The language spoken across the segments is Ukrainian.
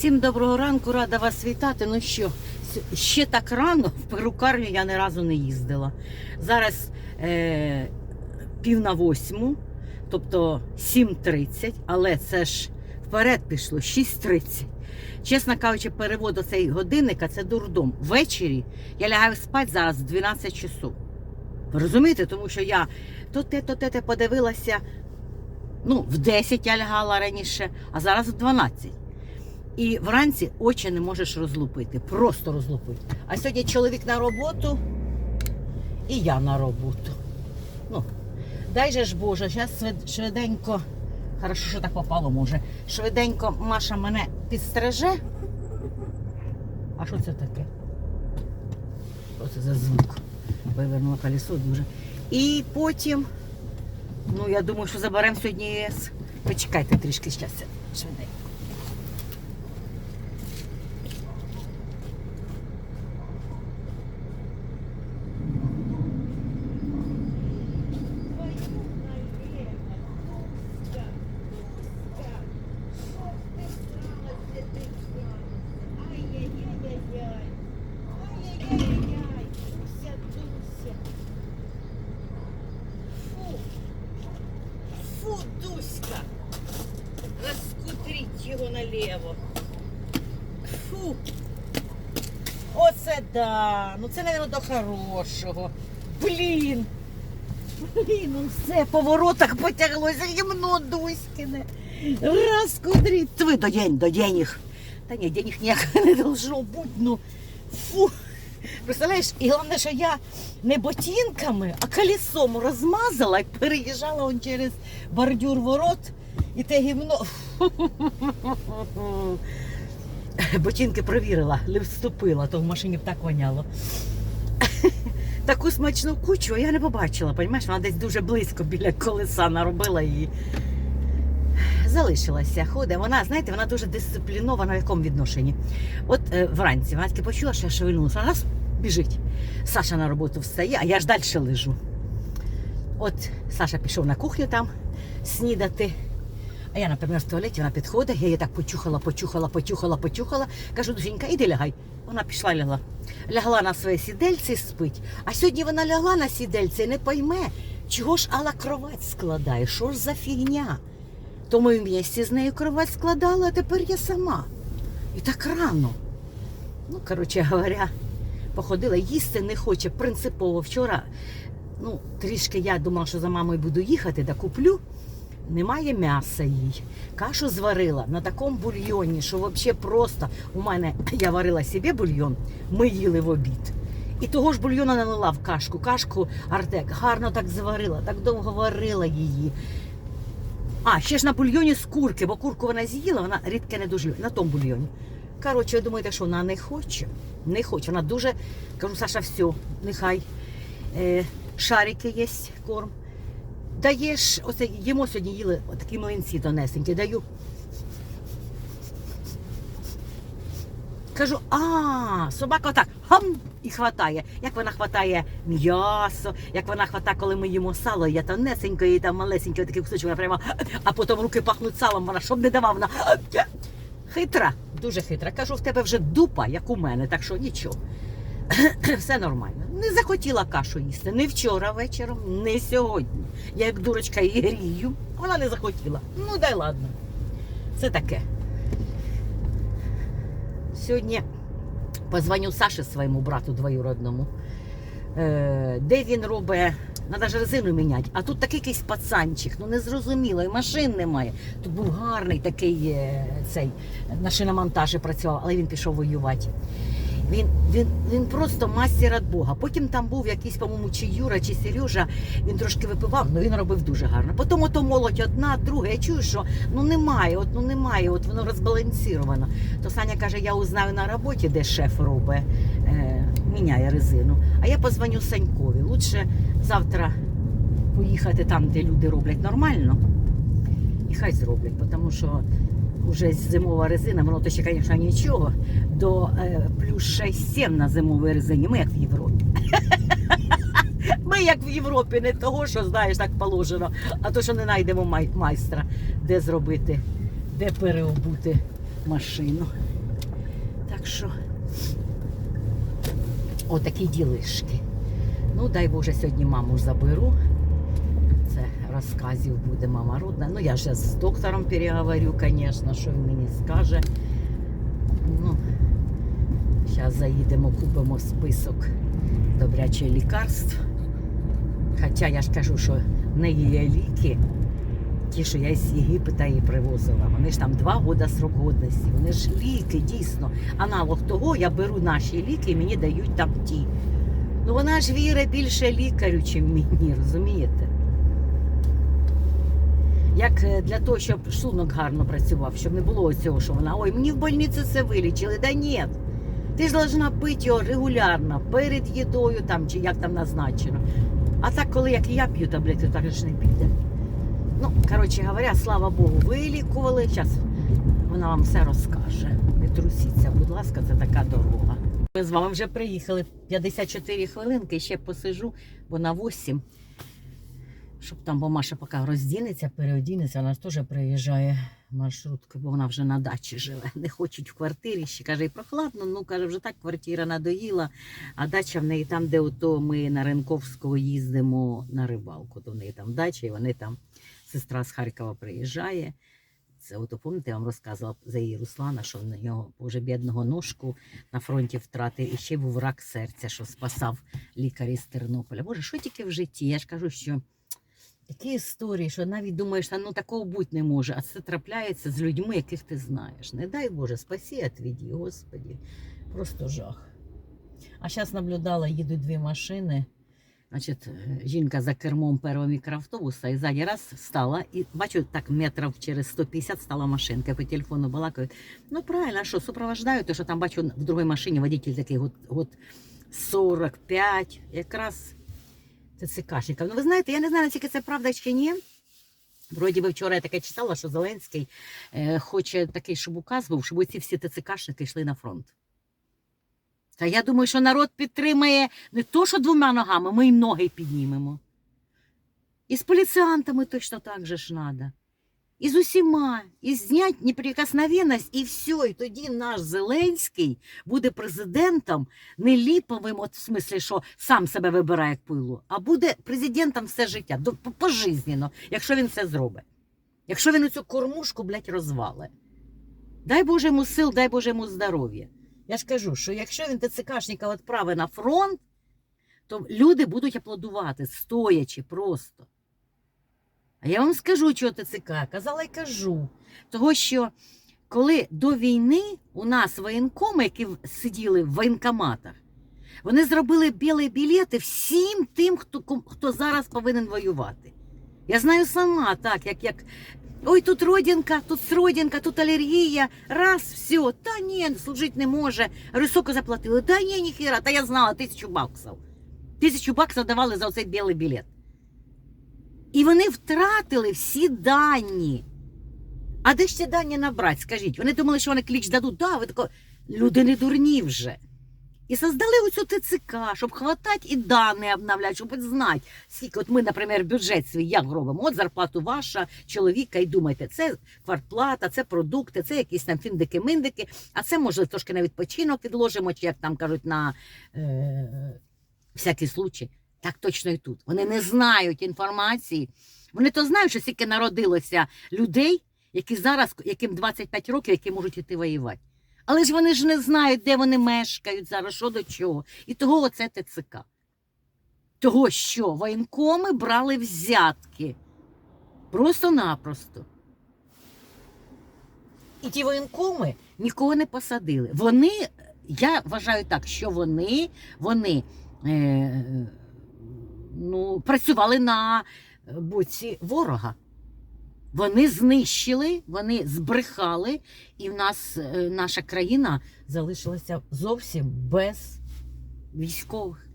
Всім доброго ранку, рада вас вітати. Ну що, ще так рано в перукарню я ні разу не їздила. Зараз е, пів на восьму, тобто 7.30, але це ж вперед пішло 6.30. Чесно кажучи, перевод оцей годинника це дурдом. Ввечері я лягаю спати зараз в 12 часов. Ви розумієте, тому що я то те, то те, те подивилася. Ну, в 10 я лягала раніше, а зараз в 12. І вранці очі не можеш розлупити, просто розлупити. А сьогодні чоловік на роботу і я на роботу. Ну, дай же ж Боже, зараз швиденько, хорошо, що так попало може. Швиденько Маша мене підстриже. А що це таке? Що це за звук? Вивернула колесо дуже. І потім, ну я думаю, що заберемо сьогодні. Почекайте трішки щастя. Швиденько. Фу, Дуська! Раскудрить його наліво. Фу. Оце да. Ну це, мабуть, до хорошого. Блін. Блін, ну все, по воротах потяглося гімно Дуськине. Раскудрить. Ви до день, до денег. Та ні, денег ніякого не должно бути, ну. Фу. Представляєш, і головне, що я не ботинками, а колесом розмазала і переїжджала он через бордюр ворот, і те гімно. Ботинки провірила, не вступила, то в машині б так воняло. Таку смачну кучу я не побачила, розумієш, вона десь дуже близько біля колеса наробила її. Залишилася, ходить. Вона, знаєте, вона дуже дисциплінована в якому відношенні. От е, вранці вона таки почула, що я шевельнулася, раз біжить. Саша на роботу встає, а я ж далі лежу. От Саша пішов на кухню там снідати. А я, наприклад, в туалеті вона підходить, я її так почухала, почухала, почухала, почухала. Кажу, душенька, іди лягай. Вона пішла лягла. Лягла на своє сідельце і спить. А сьогодні вона лягла на сідельце і не пойме, чого ж Алла кровать складає, що ж за фігня. То ми в місті з нею кровать складала, а тепер я сама. І так рано. Ну, коротше говоря, походила, їсти не хоче принципово. Вчора, ну, трішки я думала, що за мамою буду їхати, да куплю. Немає м'яса їй. Кашу зварила на такому бульйоні, що взагалі просто у мене я варила собі бульйон, ми їли в обід. І того ж бульйона налила в кашку. Кашку Артек гарно так зварила, так довго варила її. А, ще ж на бульйоні з курки, бо курку вона з'їла, вона рідке не дуже на тому бульйоні. Коротше, ви думаєте, що вона не хоче? Не хоче. Вона дуже. Кажу, Саша, все, нехай. Е, шарики є, корм. Даєш, оце їмо сьогодні їли такі млинці тонесенькі, даю. Кажу, а, собака отак хам і хватає. Як вона хватає м'ясо, як вона хватає, коли ми їмо сало, я тонесенько, і там малесенькі такі кусочки, вона прямо, а потім руки пахнуть салом, вона щоб не давав, вона хитра, дуже хитра. Кажу, в тебе вже дупа, як у мене, так що нічого. Все нормально. Не захотіла кашу їсти. Не вчора вечором, не сьогодні. Я як дурочка її грію. Вона не захотіла. Ну дай ладно. Це таке. Сьогодні позвоню Саші своєму брату двоюродному. Е, де він робить, треба ж резину міняти. А тут такий якийсь пацанчик, ну не зрозуміло, і машин немає. Тут був гарний такий е, цей на шиномонтажі працював, але він пішов воювати. Він, він, він просто мастер від Бога. Потім там був якийсь, по-моєму, чи Юра, чи Сережа, він трошки випивав, але він робив дуже гарно. Потім ото молодь одна, друга. Я чую, що ну немає, от ну немає, от воно розбалансировано. То Саня каже, я узнаю на роботі, де шеф робить, е, міняє резину. А я позвоню Санькові. Лучше завтра поїхати там, де люди роблять нормально. І хай зроблять, тому що вже зимова резина, воно то ще, звісно, нічого. До е, плюс 6-7 на зимовій резині. Ми як в Європі. Ми як в Європі, не того, що знаєш, так положено, а то, що не знайдемо май- майстра, де зробити, де переобути машину. Так що отакі ділишки. Ну, дай Боже, сьогодні маму заберу. Розказів буде мама родна. Ну, я ж з доктором переговорю, звісно, що він мені скаже. Ну, зараз заїдемо, купимо список добрячих лікарств. Хоча я ж кажу, що в неї є ліки, ті, що я з Єгипета її привозила. Вони ж там два роки срок годності. Вони ж ліки, дійсно. Аналог того, я беру наші ліки і мені дають там ті. Ну вона ж вірить більше лікарю, чим мені, розумієте? Як е, для того, щоб шлунок гарно працював, щоб не було цього, що вона ой, мені в больниці це вилічили. Да ні. Ти ж должна пити його регулярно, перед їдою там, чи як там назначено. А так, коли як я п'ю таблетки, так ж не піде. Ну, коротше говоря, слава Богу, вилікували. Зараз вона вам все розкаже. Не трусіться, будь ласка, це така дорога. Ми з вами вже приїхали 54 хвилинки, ще посижу, бо на 8. Щоб там, бо Маша поки роздінеться, переодінеться, вона теж приїжджає маршруткою, бо вона вже на дачі живе. Не хочуть в квартирі. Ще каже, і прохладно. Ну каже, вже так квартира надоїла, а дача в неї там, де ото ми на Ринковського їздимо на рибалку. То в неї там дача, і вони там, сестра з Харкова приїжджає. Це ото пам'ятаєте, я вам розказувала за її Руслана, що в нього вже бідного ножку на фронті втратив і ще був рак серця, що спасав лікар із Тернополя. Боже, що тільки в житті? Я ж кажу, що такі історії, що навіть думаєш, та ну такого бути не може, а це трапляється з людьми, яких ти знаєш. Не дай Боже, спасі, отвіді, Господі. Просто жах. А зараз наблюдала, їдуть дві машини. Значить, е, жінка за кермом першого мікроавтобуса і ззаді раз стала, і бачу, так метрів через 150 стала машинка. По телефону балакають. Ну правильно, що, супровождають, то що там бачу в другій машині водитель такий год, год 45, якраз ТЦКшників. Ну ви знаєте, я не знаю, наскільки це правда чи ні. Вроді би вчора я таке читала, що Зеленський е, хоче такий, щоб указ був, щоб оці всі ТЦКшники йшли на фронт. Та я думаю, що народ підтримає не то, що двома ногами, ми й ноги піднімемо. І з поліціантами точно так же ж треба. І з усіма, і знять неприкосновенність, і все. І тоді наш Зеленський буде президентом не ліповим, от в смислі, що сам себе вибирає як пилу, а буде президентом все життя, пожизненно, якщо він це зробить. Якщо він оцю кормушку, блядь, розвале. Дай Боже йому сил, дай Боже йому здоров'я. Я ж кажу, що якщо він ТЦКшника відправить на фронт, то люди будуть аплодувати, стоячи просто. А я вам скажу, чого ТЦК. Казала й кажу. Того, що коли до війни у нас воєнкоми, які сиділи в воєнкоматах, вони зробили білі білети всім тим, хто, хто зараз повинен воювати. Я знаю сама, так, як, як Ой, тут родинка, тут сродинка, тут алергія. Раз, все. Та ні, служити не може. Високо заплатили. Та ні, ніхіра, та я знала тисячу баксів. Тисячу баксів давали за оцей білий білет. І вони втратили всі дані. А де ці дані набрати? Скажіть, вони думали, що вони кліч дадуть. Да, ви тако... Люди не дурні вже. І создали оцю ТЦК, щоб хватати і дані обновляти, щоб знати, скільки, от ми, наприклад, бюджет свій як робимо. От зарплату ваша, чоловіка, і думайте, це квартплата, це продукти, це якісь там фіндики-миндики, а це, може, трошки на відпочинок відложимо, чи як там кажуть, на е, всякий случай. Так точно і тут. Вони не знають інформації. Вони то знають, що скільки народилося людей, які зараз, яким 25 років, які можуть іти воювати. Але ж вони ж не знають, де вони мешкають зараз, що до чого. І того оце ТЦК. Того, що воєнкоми брали взятки. Просто-напросто. І ті воєнкоми нікого не посадили. Вони, я вважаю так, що вони, вони е, ну, працювали на боці ворога. Вони знищили, вони збрехали, і в нас е, наша країна залишилася зовсім без військових.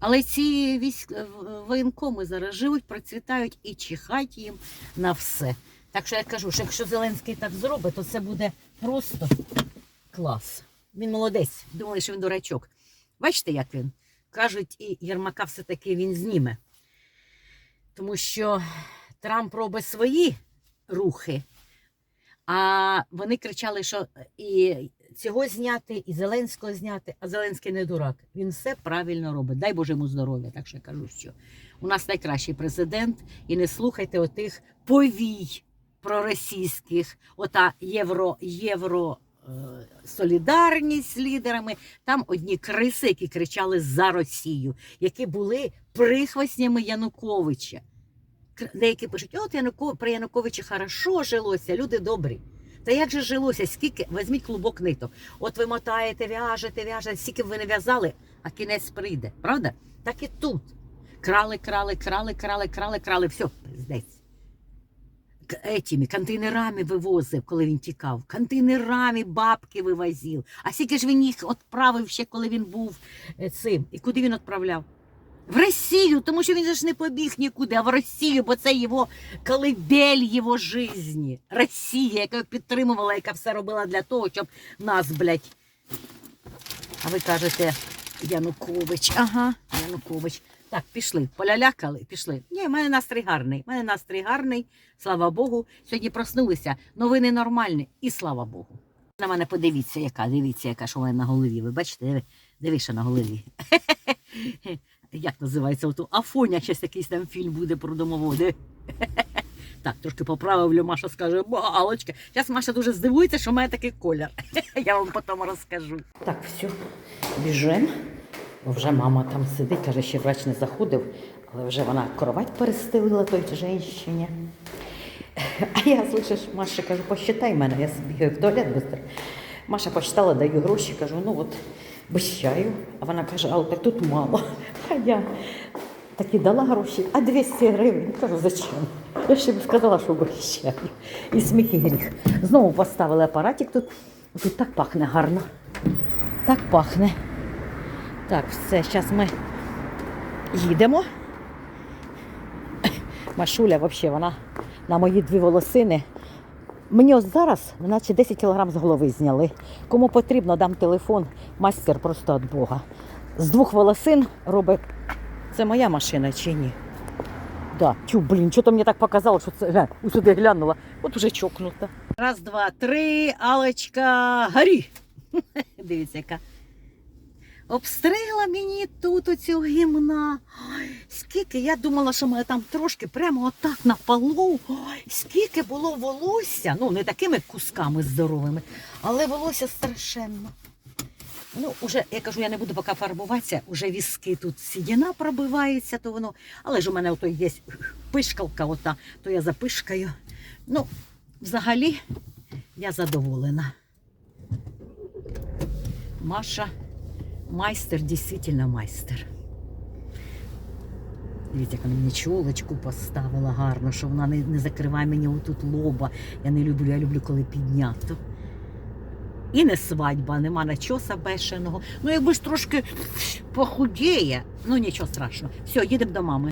Але ці військ... е, воєнкоми зараз живуть, процвітають і чихать їм на все. Так що я кажу, що якщо Зеленський так зробить, то це буде просто клас. Він молодець. Думали, що він дурачок. Бачите, як він? Кажуть, і Єрмака все-таки він зніме. Тому що Трамп робить свої рухи, А вони кричали, що і цього зняти, і Зеленського зняти, а Зеленський не дурак. Він все правильно робить. Дай Боже йому здоров'я. Так що я кажу, що у нас найкращий президент, і не слухайте отих повій проросійських, ота євро, євро. Е, Солідарність з лідерами, там одні криси, які кричали за Росію, які були прихвостнями Януковича. Деякі пишуть, от Януко, при Януковичі хорошо жилося, люди добрі. Та як же жилося? Скільки візьміть клубок ниток. От ви мотаєте, в'яжете, в'яжете, скільки б ви не в'язали, а кінець прийде. Правда? Так і тут. Крали, крали, крали, крали, крали, крали. Все, пиздець. Етіми, контейнерами вивозив, коли він тікав. Контейнерами бабки вивозив. А скільки ж він їх відправив ще, коли він був е, цим? І куди він відправляв? В Росію, тому що він ж не побіг нікуди, а в Росію, бо це його колыбель його житті. Росія, яка підтримувала, яка все робила для того, щоб нас, блядь. А ви кажете, Янукович. Ага, Янукович. Так, пішли, полялякали, пішли. Ні, в мене настрій гарний. В мене настрій гарний, слава Богу. Сьогодні проснулися. Новини нормальні, і слава Богу. На мене подивіться, яка, дивіться, яка що в мене на голові. Ви бачите, що на голові. Як називається ото Афоня, щось якийсь там фільм буде про домоводи. Так, трошки поправив, Маша скаже, балочка. Зараз Маша дуже здивується, що в мене такий колір. Я вам потім розкажу. Так, все, біжимо. Вже мама там сидить, каже, ще врач не заходив, але вже вона кровать перестелила той жінщині. А я, слышиш, Маша кажу, посчитай мене, я збігаю в туалет швидко. Маша посчитала, даю гроші, кажу, ну от чаю. А вона каже, але так тут мало. А я таки дала гроші, а 200 гривень. Кажу, зачем? Я ще б сказала, що без. І сміх і гріх. Знову поставили апаратик тут. Тут так пахне гарно. Так пахне. Так, все, зараз ми їдемо. Машуля, взагалі, вона на мої дві волосини. Мені ось зараз, наче 10 кілограм з голови зняли. Кому потрібно, дам телефон, майстер просто від Бога. З двох волосин робить. Це моя машина чи ні? Да, тю, блін, що то мені так показало, що це ось глянула. От уже чокнута. Раз, два, три, Алечка, горі. Дивіться, яка. Обстригла мені тут оцю гімна. Ой, скільки я думала, що мене там трошки прямо отак на полу. Ой, скільки було волосся. Ну, не такими кусками здоровими, але волосся страшенно. Ну, уже, я кажу, я не буду поки фарбуватися, уже віски тут сідіна пробивається, то воно. Але ж у мене ото є пишкалка, ота, то я запишкаю. Ну, взагалі, я задоволена. Маша майстер, дійсно майстер. Дивіться, яка мені чолочку поставила гарно, що вона не, не закриває мені отут лоба. Я не люблю, я люблю, коли піднято. І не свадьба, нема начоса бешеного. Ну, якби ж трошки похудіє, ну нічого страшного. Все, їдемо до мами.